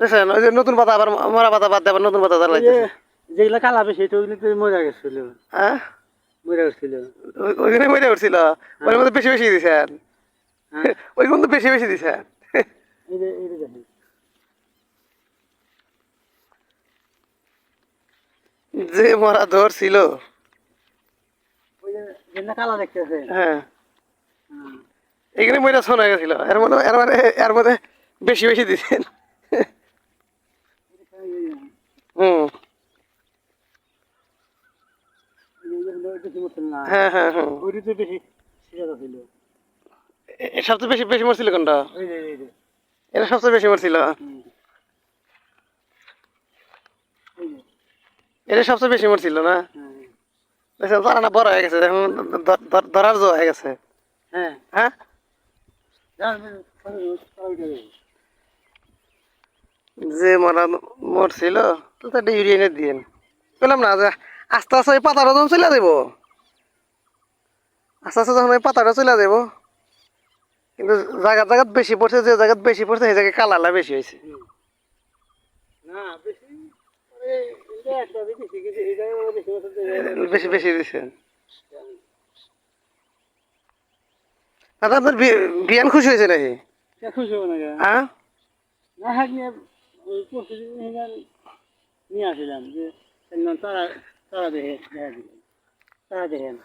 দেখছেন ওই যে নতুন পাতা আবার মরা পাতা বাদ নতুন পাতা যেগুলা কালা বেশি তো ওগুলো মরে গেছিল। হ্যাঁ? মরে গেছিল। ওইখানে মরে উঠছিল ওই মধ্যে বেশি বেশি দিছেন ওই মধ্যে বেশি বেশি দিছেন যে মরা ধরছিল। কালা দেখতেছে। হ্যাঁ। হ্যাঁ। এখানে মরা শোনা গেছিল। এর মধ্যে এর মানে এর মধ্যে বেশি বেশি দিছেন হুম বেশি মরছিল না হ্যাঁ হ্যাঁ হ্যাঁ। ওইটি তো বেশি সিরিয়াস ছিল। এ- এ সবচেয়ে বেশি বেশি মরছিল কোনটা? যে এই এটা সবচেয়ে বেশি মরছিল? হুম। এই যে। এটা সবচেয়ে বেশি মরছিল না? হ্যাঁ দেখছেন তারা না বড় হয়ে গেছে দেখুন ধ- ধ- ধরার জো হয়ে গেছে। হ্যাঁ। হ্যাঁ? যে মরা মরছিল তো তাটা ইউরিয়া এনে দিয়েন। বললাম না যে আস্তে আস্তে ওই পাতাটা যখন চলে দেবো আস্তে আস্তে যখন ওই পাতাটা চলে দেবো কিন্তু জায়গা জায়গাত বেশি পড়ছে যে জায়গাত বেশি পড়ছে সেই জায়গায় কালারটা বেশি হয়েছে। না বেশি বেশি দিচ্ছেন দাদা আপনার বিয়ান খুশি হয়েছে নাকি? কে খুশি হবে না কে? হ্যাঁ? না হ্যাঁ নিয়ে নিয়ে যে তারা তারা দেখে দেখা দিলেন তারা দেখা না।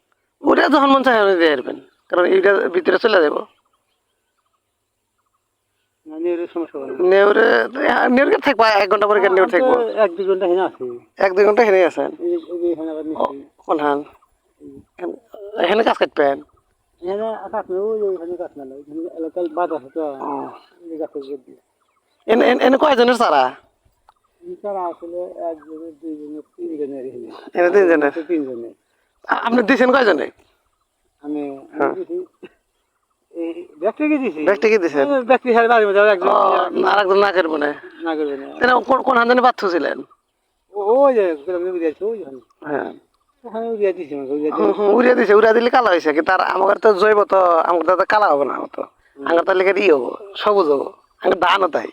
ওটা যখন মন চায় দিয়ে আসবেন কারণ ইউরিয়া ভিতরে চলে যাব। নেউরে থাকব এক ঘণ্টা পরে নেউর থাকব? এক দুই ঘণ্টা হেনে আছি। এক দুই ঘণ্টা আছেন? কোন হান কাজ কাটবেন? এনে কয়জনের সারা তারা আসলে একজনের দুইজনের তিনজনের। আপনি দিছেন কয়জনে? আমি হ্যাঁ। আমি দিছি ব্যক্তিকে দিছি? ব্যক্তি কি দিয়েছেন ওই ব্যক্তি সাহেব বাড়ির মধ্যে একজন আর একজন না করব না না করবে না তাহলে কোন কোন ছিলেন? ওই যে ওই হ্যাঁ। উড়িয়ে দিছি উড়িয়ে দিলে কালা হয়েছে কিন্তু আর আমার তো জৈব তো আমার তো কালা হবে না তো আমার তো। লিখে ই হব সবুজ হব আমার ধানও তাই।